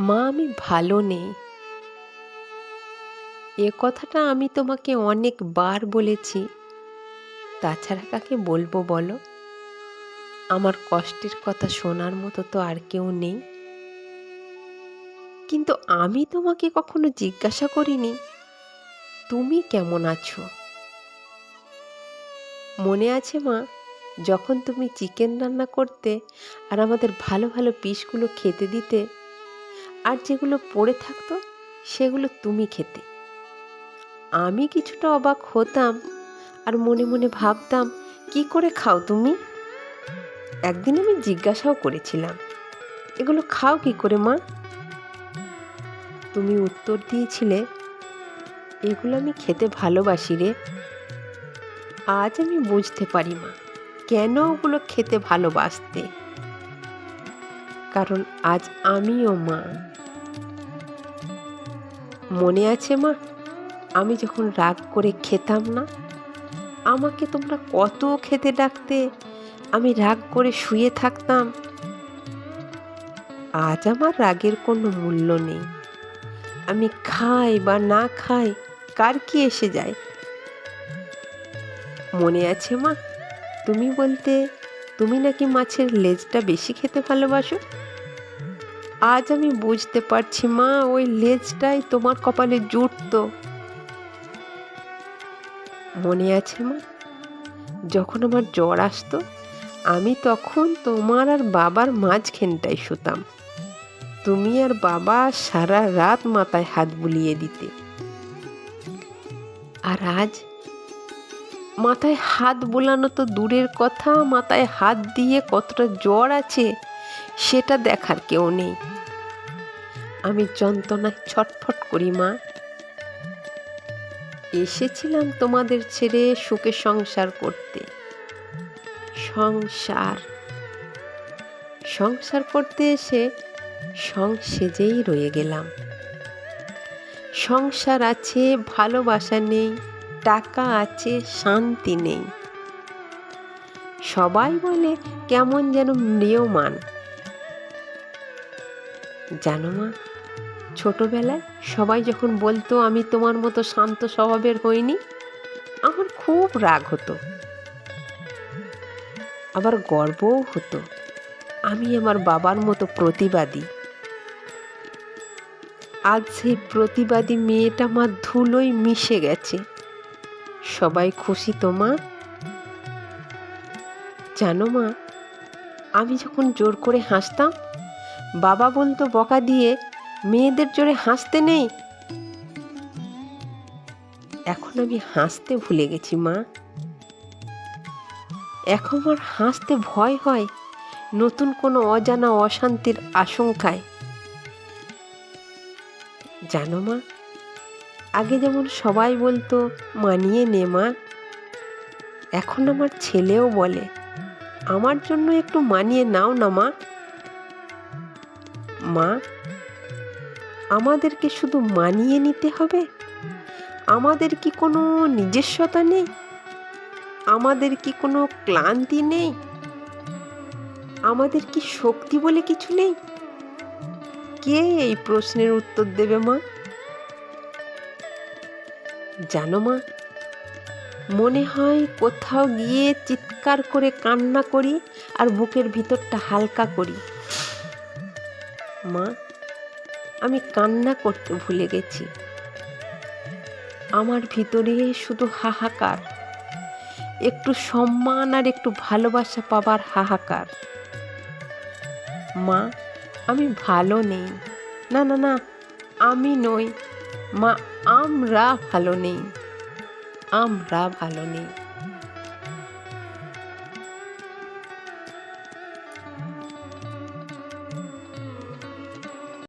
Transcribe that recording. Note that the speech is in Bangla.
মা, আমি ভালো নেই। এ কথাটা আমি তোমাকে অনেকবার বলেছি। তাছাড়া কাকে বলব বলো? আমার কষ্টের কথা শোনার মতো তো আর কেউ নেই। কিন্তু আমি তোমাকে কখনো জিজ্ঞাসা করিনি। তুমি কেমন আছো? মনে আছে মা? যখন তুমি চিকেন রান্না করতে আর আমাদের ভালো ভালো পিসগুলো খেতে দিতে, আর যেগুলো পড়ে থাকতো, সেগুলো তুমি খেতে। আমি কিছুটা অবাক হতাম আর মনে মনে ভাবতাম, কি করে খাও তুমি? একদিন আমি জিজ্ঞাসাও করেছিলাম, এগুলো খাও কি করে, মা? তুমি উত্তর দিয়েছিলে, এগুলো আমি খেতে ভালোবাসি রে। আজ আমি বুঝতে পারি, মা। কেন ওগুলো খেতে ভালোবাসতে? কারণ আজ আমিও মা। মনে আছে মা, আমি যখন রাগ করে খেতাম না, আমাকে তোমরা কত খেতে ডাকতে, আমি রাগ করে শুয়ে থাকতাম। আজ আমার রাগের কোনো মূল্য নেই। আমি খাই বা না খাই, কার কি এসে যায়? মনে আছে মা তুমি বলতে তুমি নাকি মাছের লেজটা বেশি খেতে ভালোবাসো? আজ আমি বুঝতে পারছি মা, ওই লেজটাই তোমার কপালে জুটতো। মনে আছে মা, যখন আমার জ্বর আসতো, আমি তখন তোমার আর বাবার মাঝখানটায় শুতাম। তুমি আর বাবা সারা রাত মাথায় হাত বুলিয়ে দিতে। আর আজ মাথায় হাত বোলানো তো দূরের কথা, মাথায় হাত দিয়ে কতটা জ্বর আছে সেটা দেখার কেউ নেই। আমি যন্ত্রণায় ছটফট করি, মা। এসেছিলাম তোমাদের ছেড়ে সুখে সংসার করতে। সংসার। সংসার করতে এসে সং সেজেই রয়ে গেলাম। সংসার আছে, ভালোবাসা নেই। টাকা আছে, শান্তি নেই। সবাই বলে, কেমন যেন ম্রিয়মান। জানো মা, ছোটবেলায় সবাই যখন বলতো, আমি তোমার মতো শান্ত স্বভাবের হইনি, আমার খুব রাগ হতো। আবার গর্বও হতো, আমি আমার বাবার মতো প্রতিবাদী। আজ সেই প্রতিবাদী মেয়েটা আমার ধুলোয় মিশে গেছে। সবাই খুশি তো, মা? জানো, মা, আমি যখন জোর করে হাসতাম, বাবা বলতো বকা দিয়ে, মেয়েদের জোরে হাসতে নেই? এখন আমি হাসতে ভুলে গেছি, মা। এখন আমার হাসতে ভয় হয় নতুন কোনো অজানা অশান্তির আশঙ্কায়। জানো, মা আগে যেমন সবাই বলতো, মানিয়ে নে মা। এখন আমার ছেলেও বলে, আমার জন্য একটু মানিয়ে নাও না মা। মা, আমাদেরকে শুধু মানিয়ে নিতে হবে? আমাদের কি কোনো নিজস্বতা নেই? আমাদের কি কোনো ক্লান্তি নেই? আমাদের কি শক্তি বলে কিছু নেই? কে এই প্রশ্নের উত্তর দেবে মা? জানো মা? মনে হয় কোথাও গিয়ে চিৎকার করে কান্না করি আর বুকের ভিতরটা হালকা করি। মা, আমি কান্না করতে ভুলে গেছি। আমার ভিতরে শুধু হাহাকার। একটু সম্মান আর একটু ভালোবাসা পাবার হাহাকার। মা, আমি ভালো নেই। না না না, আমি নই। মা আমরা ভালো নেই। আমরা ভালো নেই।